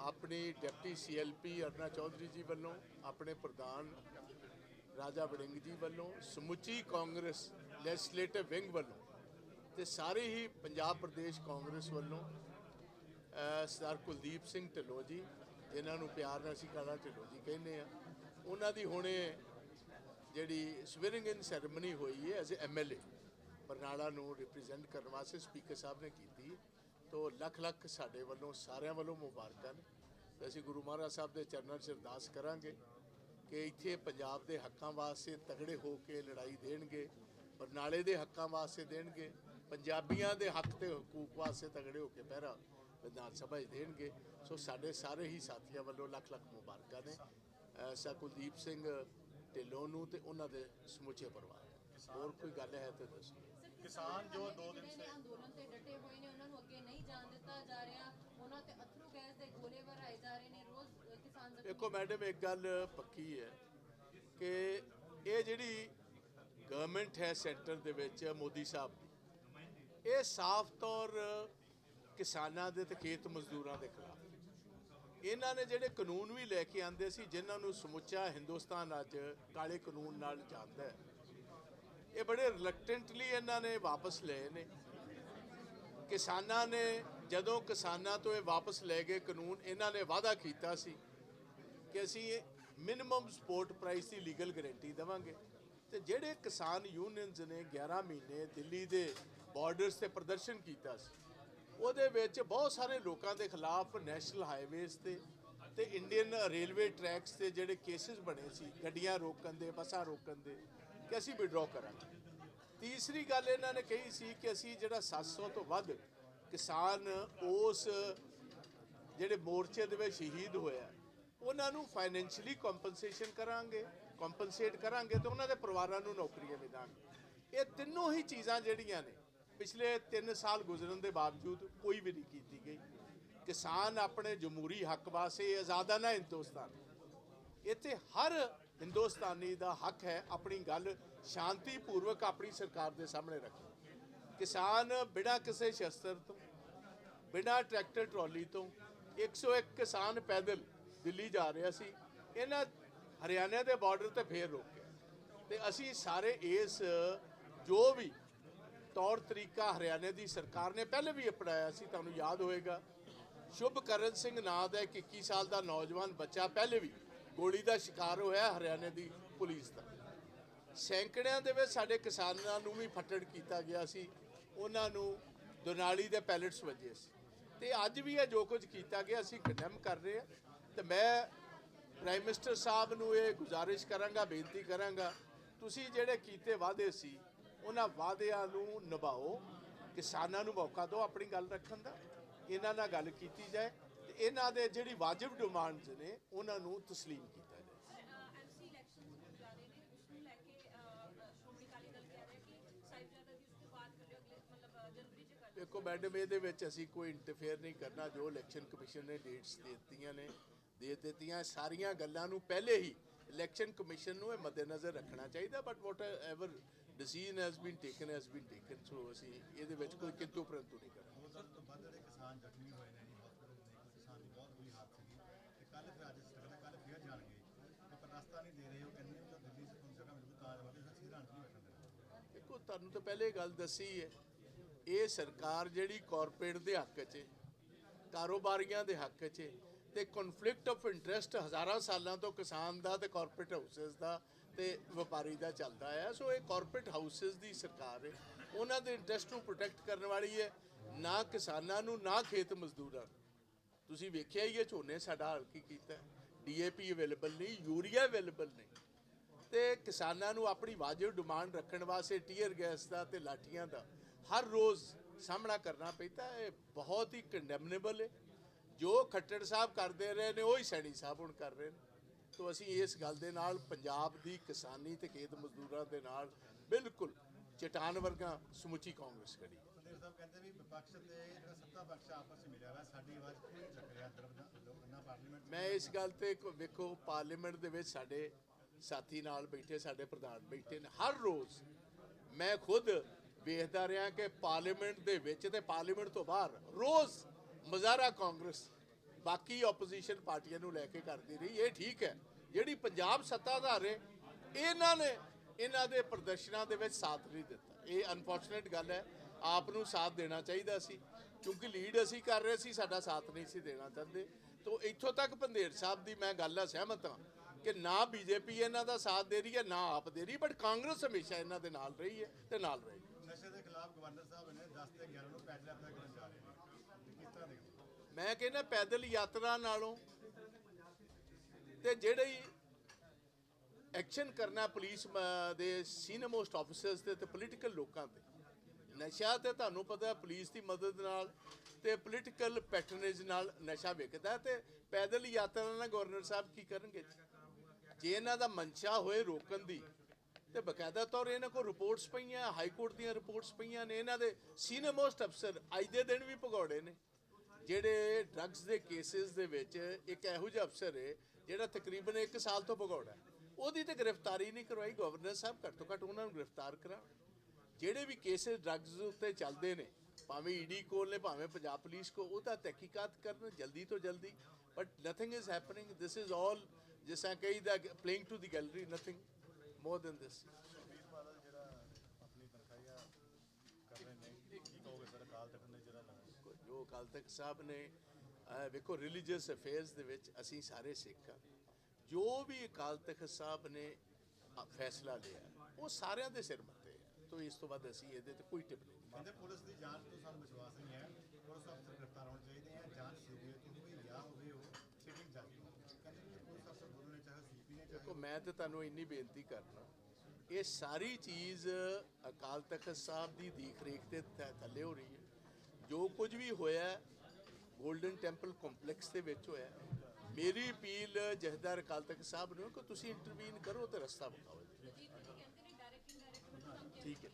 ਆਪਣੀ deputy CLP Aruna Chaudhary ਜੀ ਵੱਲੋਂ, ਆਪਣੇ ਪ੍ਰਧਾਨ ਰਾਜਾ ਵੜਿੰਗ ਜੀ ਵੱਲੋਂ, ਸਮੁੱਚੀ ਕਾਂਗਰਸ ਲੈਜਿਸਲੇਟਿਵ ਵਿੰਗ ਵੱਲੋਂ ਤੇ ਸਾਰੇ ਹੀ ਪੰਜਾਬ ਪ੍ਰਦੇਸ਼ ਕਾਂਗਰਸ ਵੱਲੋਂ ਸਰਦਾਰ ਕੁਲਦੀਪ ਸਿੰਘ ਢਿੱਲੋਂ ਜੀ, ਜਿਨ੍ਹਾਂ ਨੂੰ ਪਿਆਰ ਨਾਲ ਅਸੀਂ ਕਾਲਾ ਢਿੱਲੋਂ ਜੀ ਕਹਿੰਦੇ ਆ ਉਹਨਾਂ ਦੀ ਹੁਣੇ ਜਿਹੜੀ ਸਵਿਰਿੰਗ ਇਨ ਸੈਰੇਮਨੀ ਹੋਈ ਹੈ ਐਜ਼ ਐਮਐਲਏ ਬਰਨਾਲਾ ਨੂੰ ਰਿਪਰੈਜ਼ੈਂਟ ਕਰਨ ਵਾਸਤੇ ਸਪੀਕਰ ਸਾਹਿਬ ਨੇ ਕੀਤੀ। ਤੋ ਲੱਖ ਲੱਖ ਸਾਡੇ ਵੱਲੋਂ, ਸਾਰਿਆਂ ਵੱਲੋਂ ਮੁਬਾਰਕਾਂ ਨੇ ਅਸੀਂ ਗੁਰੂ ਮਹਾਰਾਜ ਸਾਹਿਬ ਦੇ ਚਰਨਾਂ 'ਚ ਅਰਦਾਸ ਕਰਾਂਗੇ ਕਿ ਇੱਥੇ ਪੰਜਾਬ ਦੇ ਹੱਕਾਂ ਵਾਸਤੇ ਤਗੜੇ ਹੋ ਕੇ ਲੜਾਈ ਦੇਣਗੇ, ਬਰਨਾਲੇ ਦੇ ਹੱਕਾਂ ਵਾਸਤੇ ਦੇਣਗੇ, ਪੰਜਾਬੀਆਂ ਦੇ ਹੱਕ ਤੇ ਹਕੂਕ ਵਾਸਤੇ ਤਗੜੇ ਹੋ ਕੇ ਪਹਿਰਾ ਵਿਧਾਨ ਸਭਾ 'ਚ ਦੇਣਗੇ। ਸੋ ਸਾਡੇ ਸਾਰੇ ਹੀ ਸਾਥੀਆਂ ਵੱਲੋਂ ਲੱਖ ਲੱਖ ਮੁਬਾਰਕਾਂ ਨੇ। ਅਹ ਕੁਲਦੀਪ ਸਿੰਘ ਢਿੱਲੋਂ ਨੂੰ ਤੇ ਉਹਨਾਂ ਦੇ ਸਮੁੱਚੇ ਪਰਿਵਾਰ ਹੋਰ ਕੋਈ ਗੱਲ ਹੈ ਤਾਂ ਦੱਸੋ। ਕਿਸਾਨ ਜੋ ਦੋ ਦਿਨ ਜਿਹੜੇ ਨੇ ਅੰਦੋਲਨ ਤੇ ਡਟੇ ਹੋਏ ਨੇ ਉਹਨਾਂ ਨੂੰ ਅੱਗੇ ਨਹੀਂ ਜਾਣ ਦਿੱਤਾ ਜਾ ਰਿਹਾ। ਉਹਨਾਂ ਤੇ ਅਥਰੂ ਗੈਸ ਦੇ ਗੋਲੇ ਵਰਾਏ ਜਾ ਰਹੇ ਨੇ। ਰੋਜ਼ ਅ, ਕਿਸਾਨ ਜ਼ਖਮੀ ਦੇਖੋ ਮੈਡਮ ਇੱਕ ਗੱਲ ਪੱਕੀ ਹੈ ਕਿ ਇਹ ਜਿਹੜੀ ਗਵਰਨਮੈਂਟ ਹੈ ਸੈਂਟਰ ਦੇ ਵਿੱਚ ਮੋਦੀ ਸਾਹਿਬ ਦੀ ਇਹ ਸਾਫ਼ ਤੌਰ ਕਿਸਾਨਾਂ ਦੇ ਤੇ ਖੇਤ ਮਜ਼ਦੂਰਾਂ ਦੇ ਖਿਲਾਫ ਇਹਨਾਂ ਨੇ ਜਿਹੜੇ ਕਾਨੂੰਨ ਵੀ ਲੈ ਕੇ ਆਂਦੇ ਸੀ ਜਿਨ੍ਹਾਂ ਨੂੰ ਸਮੁੱਚਾ ਹਿੰਦੁਸਤਾਨ ਅੱਜ ਕਾਲੇ ਕਾਨੂੰਨ ਨਾਲ ਜਾਣਦਾ ਹੈ ਇਹ ਬੜੇ ਰਿਲੈਕਟੈਂਟਲੀ ਇਹਨਾਂ ਨੇ ਵਾਪਸ ਲਏ ਨੇ। ਕਿਸਾਨਾਂ ਨੇ, ਜਦੋਂ ਕਿਸਾਨਾਂ ਤੋਂ ਇਹ ਵਾਪਸ ਲੈ ਗਏ ਕਾਨੂੰਨ, ਇਹਨਾਂ ਨੇ ਵਾਅਦਾ ਕੀਤਾ ਸੀ ਕਿ ਅਸੀਂ ਮਿਨੀਮਮ ਸਪੋਰਟ ਪ੍ਰਾਈਸ ਦੀ ਲੀਗਲ ਗਾਰੰਟੀ ਦੇਵਾਂਗੇ। ਤੇ ਜਿਹੜੇ ਕਿਸਾਨ ਯੂਨੀਅਨਸ ਨੇ 11 ਮਹੀਨੇ ਦਿੱਲੀ ਦੇ ਬਾਰਡਰਸ ਤੇ ਪ੍ਰਦਰਸ਼ਨ ਕੀਤਾ ਸੀ, ਉਹਦੇ ਵਿੱਚ ਬਹੁਤ ਸਾਰੇ ਲੋਕਾਂ ਦੇ ਖਿਲਾਫ ਨੈਸ਼ਨਲ ਹਾਈਵੇਜ਼ ਤੇ ਤੇ ਇੰਡੀਅਨ ਰੇਲਵੇ ਟਰੈਕਸ ਤੇ ਜਿਹੜੇ ਕੇਸਿਸ ਬਣੇ ਸੀ, ਗੱਡੀਆਂ ਰੋਕਣ ਦੇ, ਬੱਸਾਂ ਰੋਕਣ ਦੇ ਕਿ ਅਸੀਂ ਵਿਡਰਾਅ ਕਰਾਂਗੇ। ਤੀਸਰੀ ਗੱਲ ਇਹਨਾਂ ਨੇ ਕਹੀ ਸੀ ਕਿ ਅਸੀਂ ਜਿਹੜਾ 700 ਤੋਂ ਵੱਧ ਕਿਸਾਨ ਉਸ ਜਿਹੜੇ ਮੋਰਚੇ ਦੇ ਵਿੱਚ ਸ਼ਹੀਦ ਹੋਇਆ, ਉਹਨਾਂ ਨੂੰ ਫਾਈਨੈਂਸ਼ੀਅਲੀ ਕੰਪਨਸੇਸ਼ਨ ਕਰਾਂਗੇ ਕੰਪਨਸੇਟ ਕਰਾਂਗੇ ਤੇ ਉਹਨਾਂ ਦੇ ਪਰਿਵਾਰਾਂ ਨੂੰ ਨੌਕਰੀਆਂ ਵੀ ਦਾਂਗੇ ਇਹ ਤਿੰਨੋਂ ਹੀ ਚੀਜ਼ਾਂ ਜਿਹੜੀਆਂ ਨੇ, ਪਿਛਲੇ 3 ਸਾਲ ਗੁਜ਼ਰਨ ਦੇ ਬਾਵਜੂਦ ਕੋਈ ਵੀ ਨਹੀਂ ਕੀਤੀ ਗਈ। ਕਿਸਾਨ ਆਪਣੇ ਜਮਹੂਰੀ ਹੱਕ ਵਾਸਤੇ ਆਜ਼ਾਦਾਨਾ ਹਿੰਦੁਸਤਾਨ। ਇੱਥੇ ਹਰ ਹਿੰਦੁਸਤਾਨੀ ਦਾ ਹੱਕ ਹੈ ਆਪਣੀ ਗੱਲ ਸ਼ਾਂਤੀਪੂਰਵਕ ਆਪਣੀ ਸਰਕਾਰ ਦੇ ਸਾਹਮਣੇ ਰੱਖੇ ਕਿਸਾਨ ਬਿਨਾਂ ਕਿਸੇ ਸ਼ਸਤਰ ਤੋਂ, ਬਿਨਾਂ ਟਰੈਕਟਰ ਟਰਾਲੀ ਤੋਂ 101 ਕਿਸਾਨ ਪੈਦਲ ਦਿੱਲੀ ਜਾ ਰਿਹਾ ਸੀ ਇਹਨਾਂ ਹਰਿਆਣਾ ਦੇ ਬਾਰਡਰ ਤੇ ਫੇਰ ਰੋਕਿਆ ਤੇ ਅਸੀਂ ਸਾਰੇ ਇਸ, ਜੋ ਵੀ ਤੌਰ ਤਰੀਕਾ ਹਰਿਆਣਾ ਦੀ ਸਰਕਾਰ ਨੇ ਪਹਿਲੇ ਵੀ ਅਪਣਾਇਆ ਸੀ, ਤੁਹਾਨੂੰ ਯਾਦ ਹੋਏਗਾ। ਸ਼ੁਭਕਰਨ ਸਿੰਘ ਨਾਂ ਦਾ ਇੱਕ 21 ਸਾਲ ਦਾ ਨੌਜਵਾਨ ਬੱਚਾ ਪਹਿਲੇ ਵੀ ਗੋਲੀ ਦਾ ਸ਼ਿਕਾਰ ਹੋਇਆ ਹਰਿਆਣੇ ਦੀ ਪੁਲਿਸ ਦਾ। ਸੈਂਕੜਿਆਂ ਦੇ ਵਿੱਚ ਸਾਡੇ ਕਿਸਾਨਾਂ ਨੂੰ ਵੀ ਫੱਟੜ ਕੀਤਾ ਗਿਆ ਸੀ। ਉਹਨਾਂ ਨੂੰ ਦੁਨਾਲੀ ਦੇ ਪੈਲਟਸ ਵੱਜੇ ਸੀ। ਤੇ ਅੱਜ ਵੀ ਇਹ ਜੋ ਕੁਝ ਕੀਤਾ ਗਿਆ, ਅਸੀਂ ਕੰਡੈਮ ਕਰ ਰਹੇ ਹਾਂ। ਤੇ ਮੈਂ ਪ੍ਰਾਈਮ ਮਿਨਿਸਟਰ ਸਾਹਿਬ ਨੂੰ ਇਹ ਗੁਜ਼ਾਰਿਸ਼ ਕਰਾਂਗਾ, ਬੇਨਤੀ ਕਰਾਂਗਾ, ਤੁਸੀਂ ਜਿਹੜੇ ਕੀਤੇ ਵਾਅਦੇ ਸੀ, ਉਹਨਾਂ ਵਾਅਦਿਆਂ ਨੂੰ ਨਿਭਾਓ। ਕਿਸਾਨਾਂ ਨੂੰ ਮੌਕਾ ਦਿਓ ਆਪਣੀ ਗੱਲ ਰੱਖਣ ਦਾ। ਇਹਨਾਂ ਨਾਲ ਗੱਲ ਕੀਤੀ ਜਾਏ। ਇਹਨਾਂ ਦੇ ਜਿਹੜੀ ਵਾਜਬ ਡਿਮਾਂਡਸ ਨੇ ਉਹਨਾਂ ਨੂੰ ਤਸਲੀਮ ਕੀਤਾ ਜਾਏ। ਐਮਸੀ ਇਲੈਕਸ਼ਨ ਹੋਣ ਜਾ ਰਹੇ ਨੇ ਉਸ ਨੂੰ ਲੈ ਕੇ ਅਹ, ਸ਼੍ਰੋਮਣੀ ਅਕਾਲੀ ਦਲ ਕਹਿ ਰਿਹਾ ਕਿ ਸਾਹਿਬਜ਼ਾਦਾ ਦੀ ਉਸ ਤੋਂ ਬਾਅਦ ਕਰ ਲਿਓ ਅਗਲੇ ਮਤਲਬ ਅਹ, ਜਨਵਰੀ ਚ ਕਰ ਲਿਓ ਦੇਖੋ ਮੈਡਮ ਇਹਦੇ ਵਿੱਚ ਅਸੀਂ ਕੋਈ ਇੰਟਰਫੇਅਰ ਨਹੀਂ ਕਰਨਾ। ਜੋ ਇਲੈਕਸ਼ਨ ਕਮਿਸ਼ਨ ਨੇ ਡੇਟਸ ਦੇ ਦਿੱਤੀਆਂ ਨੇ ਦੇ ਦਿੱਤੀਆਂ ਸਾਰੀਆਂ ਗੱਲਾਂ ਨੂੰ ਪਹਿਲੇ ਹੀ ਇਲੈਕਸ਼ਨ ਕਮਿਸ਼ਨ ਨੂੰ ਇਹ ਮੱਦੇਨਜ਼ਰ ਰੱਖਣਾ ਚਾਹੀਦਾ। But whatever decision has been taken has been taken so ਅਸੀਂ ਇਹਦੇ ਵਿੱਚ ਕੋਈ ਕਿੰਤੂ ਪ੍ਰੰਤੂ ਨਹੀਂ ਕਰਾਂਗੇ ਦੋ ਸੌ ਤੋਂ ਵੱਧ ਜਿਹੜੇ ਕਿਸਾਨ ਜ਼ਖਮੀ ਹੋਏ ਨੇ ਜੀ ਹਸਪੀਟਲ ਦੇ ਕੋਈ ਕਿਸਾਨ ਦੀ ਬਹੁਤ ਬੁਰੀ ਹਾਲਤ ਸੀਗੀ ਤੇ ਕੱਲ ਫਿਰ ਅੱਜ ਸਟਕਦਾ ਕੱਲ ਫਿਰ ਜਾਣਗੇ ਪਰ ਰਸਤਾ ਨਹੀਂ ਦੇ ਰਹੇ ਉਹ ਕਹਿੰਦੇ ਵੀ ਤਾਂ ਦਿੱਲੀ ਸੇ ਕੋਈ ਜਗ੍ਹਾ ਮਿਲੂ ਤਾਂ ਜਾਵਾਂਗੇ ਅਸੀਂ ਸਿਧਾਂਤ ਨਹੀਂ ਬੈਠਣ ਦੇਣਾ ਦੇਖੋ, ਤੁਹਾਨੂੰ ਤਾਂ ਪਹਿਲੇ ਗੱਲ ਦੱਸੀ ਹੈ, ਇਹ ਸਰਕਾਰ ਜਿਹੜੀ ਕਾਰਪੋਰੇਟ ਦੇ ਹੱਕ 'ਚ ਕਾਰੋਬਾਰੀਆਂ ਦੇ ਹੱਕ 'ਚ ਹੈ, ਤੇ ਕਨਫਲਿਕਟ ਆਫ ਇੰਟਰਸਟ ਹਜ਼ਾਰਾਂ ਸਾਲਾਂ ਤੋਂ ਕਿਸਾਨ ਦਾ ਤੇ ਕਾਰਪੋਰੇਟ ਹਾਊਸਸ ਦਾ ਤੇ ਵਪਾਰੀ ਦਾ ਚੱਲਦਾ ਹੈ ਸੋ ਇਹ ਕਾਰਪੋਰੇਟ ਹਾਊਸਸ ਦੀ ਸਰਕਾਰ ਹੈ। ਉਹਨਾਂ ਦੇ ਇੰਟਰਸਟ ਨੂੰ ਪ੍ਰੋਟੈਕਟ ਕਰਨ ਵਾਲੀ ਹੈ, ਨਾ ਕਿਸਾਨਾਂ ਨੂੰ, ਨਾ ਖੇਤ ਮਜ਼ਦੂਰਾਂ ਨੂੰ। ਤੁਸੀਂ ਵੇਖਿਆ ਹੀ ਹੈ, ਝੋਨੇ ਸਾਡਾ ਹਾਲ ਕੀ ਕੀਤਾ ਡੀਏਪੀ ਅਵੇਲੇਬਲ ਨਹੀਂ, ਯੂਰੀਆ ਅਵੇਲੇਬਲ ਨਹੀਂ। ਤੇ ਕਿਸਾਨਾਂ ਨੂੰ ਆਪਣੀ ਵਾਜਬ ਡਿਮਾਂਡ ਰੱਖਣ ਵਾਸਤੇ ਟੀਅਰ ਗੈਸ ਦਾ ਤੇ ਲਾਠੀਆਂ ਦਾ ਹਰ ਰੋਜ਼ ਸਾਹਮਣਾ ਕਰਨਾ ਪੈਂਦਾ ਹੈ। ਬਹੁਤ ਹੀ ਕੰਡੈਮਨੇਬਲ ਹੈ। ਜੋ ਖੱਟੜ ਸਾਹਿਬ ਕਰਦੇ ਰਹੇ ਨੇ ਉਹ ਸੈਣੀ ਸਾਹਿਬ ਹੁਣ ਕਰ ਰਹੇ ਨੇ। ਤੋਂ ਅਸੀਂ ਇਸ ਗੱਲ ਦੇ ਨਾਲ ਪੰਜਾਬ ਦੀ ਕਿਸਾਨੀ ਤੇ ਖੇਤ ਮਜ਼ਦੂਰਾਂ ਦੇ ਨਾਲ ਬਿਲਕੁਲ ਚਟਾਨ ਵਰਗਾ ਸਮੁੱਚੀ ਕਾਂਗਰਸ ਖੜੀ ਹੈ। ਸੁਖਦੇਵ ਸਾਹਿਬ ਕਹਿੰਦੇ ਵੀ ਵਿਪਕਸ਼ ਤੇ ਜਿਹੜਾ ਸੱਤਾ ਪਕਸ਼ ਆਪਸ ਵਿੱਚ ਮਿਲਿਆ ਹੋਇਆ ਸਾਡੀ ਆਵਾਜ਼ ਕੋਈ ਨਹੀਂ ਚੱਕ ਰਿਹਾ? ਅੰਦਰ ਨਾ ਪਾਰਲੀਮੈਂਟ 'ਚ। ਮੈਂ ਇਸ ਗੱਲ ਤੇ ਵੇਖੋ ਪਾਰਲੀਮੈਂਟ ਦੇ ਵਿੱਚ ਸਾਡੇ ਸਾਥੀ ਨਾਲ ਬੈਠੇ, ਸਾਡੇ ਪ੍ਰਧਾਨ ਬੈਠੇ ਨੇ, ਹਰ ਰੋਜ਼ ਮੈਂ ਖੁਦ ਵੇਖਦਾ ਰਿਹਾ ਕਿ ਪਾਰਲੀਮੈਂਟ ਦੇ ਵਿੱਚ ਤੇ ਪਾਰਲੀਮੈਂਟ ਤੋਂ ਬਾਹਰ ਰੋਜ਼ ਮਜ਼ਾਰਾ ਕਾਂਗਰਸ ਬਾਕੀ ਆਪੋਜੀਸ਼ਨ ਪਾਰਟੀਆਂ ਨੂੰ ਲੈ ਕੇ ਕਰਦੀ ਰਹੀ। ਇਹ ਠੀਕ ਹੈ, ਜਿਹੜੀ ਪੰਜਾਬ ਸੱਤਾਧਾਰ ਹੈ, ਇਹਨਾਂ ਨੇ ਇਹਨਾਂ ਦੇ ਪ੍ਰਦਰਸ਼ਨਾਂ ਦੇ ਵਿੱਚ ਸਾਥ ਨਹੀਂ ਦਿੱਤਾ। ਇਹ ਅਨਫੋਰਚੂਨੇਟ ਗੱਲ ਹੈ, ਆਪ ਨੂੰ ਸਾਥ ਦੇਣਾ ਚਾਹੀਦਾ ਸੀ, ਕਿਉਂਕਿ ਲੀਡ ਅਸੀਂ ਕਰ ਰਹੇ ਸੀ, ਸਾਡਾ ਸਾਥ ਨਹੀਂ ਸੀ ਦੇਣਾ ਚਾਹੁੰਦੇ। ਤੋਂ ਇੱਥੋਂ ਤੱਕ ਪੰਧੇਰ ਸਾਹਿਬ ਦੀ ਮੈਂ ਗੱਲ ਨਾਲ ਸਹਿਮਤ ਹਾਂ ਕਿ ਨਾ ਬੀਜੇਪੀ ਇਹਨਾਂ ਦਾ ਸਾਥ ਦੇ ਰਹੀ ਹੈ ਨਾ ਆਪ ਦੇ ਰਹੀ ਬਟ ਕਾਂਗਰਸ ਹਮੇਸ਼ਾ ਇਹਨਾਂ ਦੇ ਨਾਲ ਰਹੀ ਹੈ ਤੇ ਨਾਲ ਰਹੇਗੀ ਨਸ਼ੇ ਦੇ ਖਿਲਾਫ ਗਵਰਨਰ ਸਾਹਿਬ ਨੇ 10 ਤੇ 11 ਨੂੰ ਪੈਦਲ ਯਾਤਰਾ ਕਰਨ ਜਾ ਰਹੇ ਨੇ। ਕਿਸ ਤਰ੍ਹਾਂ ਦੇਖਦੇ ਹੋ? ਮੈਂ ਕਹਿੰਦਾ ਪੈਦਲ ਯਾਤਰਾ ਨਾਲੋਂ ਤੇ ਜਿਹੜੇ ਐਕਸ਼ਨ ਕਰਨਾ ਪੁਲਿਸ ਦੇ ਸੀਨੀਅਰ ਮੋਸਟ ਆਫੀਸਰਸ ਤੇ ਤੇ ਪੋਲੀਟੀਕਲ ਲੋਕਾਂ ਤੇ। ਨਸ਼ਾ ਤੇ ਤੁਹਾਨੂੰ ਪਤਾ ਪੁਲਿਸ ਦੀ ਮਦਦ ਨਾਲ ਤੇ ਪੋਲੀਟੀਕਲ ਪੈਟਰਨੇਜ ਨਾਲ ਨਸ਼ਾ ਵਿਕਦਾ ਤੇ ਪੈਦਲ ਯਾਤਰਾ ਨਾਲ ਗਵਰਨਰ ਸਾਹਿਬ ਕੀ ਕਰਨਗੇ? ਜੇ ਇਹਨਾਂ ਦਾ ਮਨਸ਼ਾ ਹੋਏ ਰੋਕਣ ਦੀ, ਤੇ ਬਕਾਇਦਾ ਤੌਰ ਇਹਨਾਂ ਕੋਲ ਰਿਪੋਰਟਸ ਪਈਆਂ ਹਾਈ ਕੋਰਟ ਦੀਆਂ ਰਿਪੋਰਟਸ ਪਈਆਂ ਨੇ, ਇਹਨਾਂ ਦੇ ਸੀਨੀਅਰ ਮੋਸਟ ਅਫਸਰ ਅੱਜ ਦੇ ਦਿਨ ਵੀ ਭਗੌੜੇ ਨੇ। ਜਿਹੜੇ ਡਰੱਗਸ ਦੇ ਕੇਸਿਸ ਦੇ ਵਿੱਚ ਇੱਕ ਇਹੋ ਜਿਹਾ ਅਫਸਰ ਹੈ ਜਿਹੜਾ ਤਕਰੀਬਨ 1 ਸਾਲ ਤੋਂ ਭਗੌੜਾ ਉਹਦੀ ਤੇ ਗ੍ਰਿਫਤਾਰੀ ਨਹੀਂ ਕਰਵਾਈ ਗਵਰਨਰ ਸਾਹਿਬ ਘੱਟ ਤੋਂ ਘੱਟ ਉਹਨਾਂ ਨੂੰ ਗ੍ਰਿਫਤਾਰ ਕਰਾ ਜਿਹੜੇ ਵੀ ਕੇਸਿਸ ਡਰੱਗਸ ਉੱਤੇ ਚੱਲਦੇ ਨੇ, ਭਾਵੇਂ ਈਡੀ ਕੋਲ ਨੇ, ਭਾਵੇਂ ਪੰਜਾਬ ਪੁਲਿਸ ਕੋ ਉਹਦਾ ਤਹਿਕੀਕਾਤ ਕਰਨ ਜਲਦੀ ਤੋਂ ਜਲਦੀ। But nothing is happening this is all ਜਿਸ ਤਰ੍ਹਾਂ ਕਹੀਦਾ playing to the gallery nothing more than this ਜੋ ਅਕਾਲ ਤਖਤ ਸਾਹਿਬ ਨੇ ਵੇਖੋ ਰਿਲੀਜੀਅਸ ਅਫੇਅਰਸ ਦੇ ਵਿੱਚ ਅਸੀਂ ਸਾਰੇ ਸਿੱਖ ਹਾਂ ਜੋ ਵੀ ਅਕਾਲ ਤਖਤ ਸਾਹਿਬ ਨੇ ਫੈਸਲਾ ਲਿਆ, ਉਹ ਸਾਰਿਆਂ ਦੇ ਸਿਰ ਮੱਤੇ ਹੈ ਤੋਂ ਇਸ ਤੋਂ ਬਾਅਦ ਅਸੀਂ ਇਹਦੇ ਤੇ ਕੋਈ ਟਿੱਪਣੀ ਨਹੀਂ। ਕਹਿੰਦੇ ਪੁਲਿਸ ਦੀ ਜਾਂਚ ਤੋਂ ਸਾਨੂੰ ਵਿਸ਼ਵਾਸ ਨਹੀਂ ਹੈ। ਪੁਲਿਸ ਅਫਸਰ ਗ੍ਰਿਫਤਾਰ ਹੋਣੇ ਚਾਹੀਦੇ ਹੈ ਜਾਂਚ ਸੀਬੀਆਈ ਦੇਖੋ ਮੈਂ ਤੇ ਤੁਹਾਨੂੰ ਇੰਨੀ ਬੇਨਤੀ ਕਰਨਾ ਇਹ ਸਾਰੀ ਚੀਜ਼ ਅਕਾਲ ਤਖਤ ਸਾਹਿਬ ਦੀ ਦੇਖ ਰੇਖ ਤੇ ਥੱਲੇ ਹੋ ਰਹੀ ਹੈ। ਜੋ ਕੁਝ ਵੀ ਹੋਇਆ ਗੋਲਡਨ ਟੈਂਪਲ ਕੰਪਲੈਕਸ ਦੇ ਵਿੱਚ ਹੋਇਆ ਮੇਰੀ ਅਪੀਲ ਜਹਦਾਰ ਅਕਾਲ ਤਖਤ ਸਾਹਿਬ ਨੂੰ ਕਿ ਤੁਸੀਂ ਇੰਟਰਵੀਨ ਕਰੋ ਤੇ ਰਸਤਾ ਬਤਾਓ ਠੀਕ ਹੈ।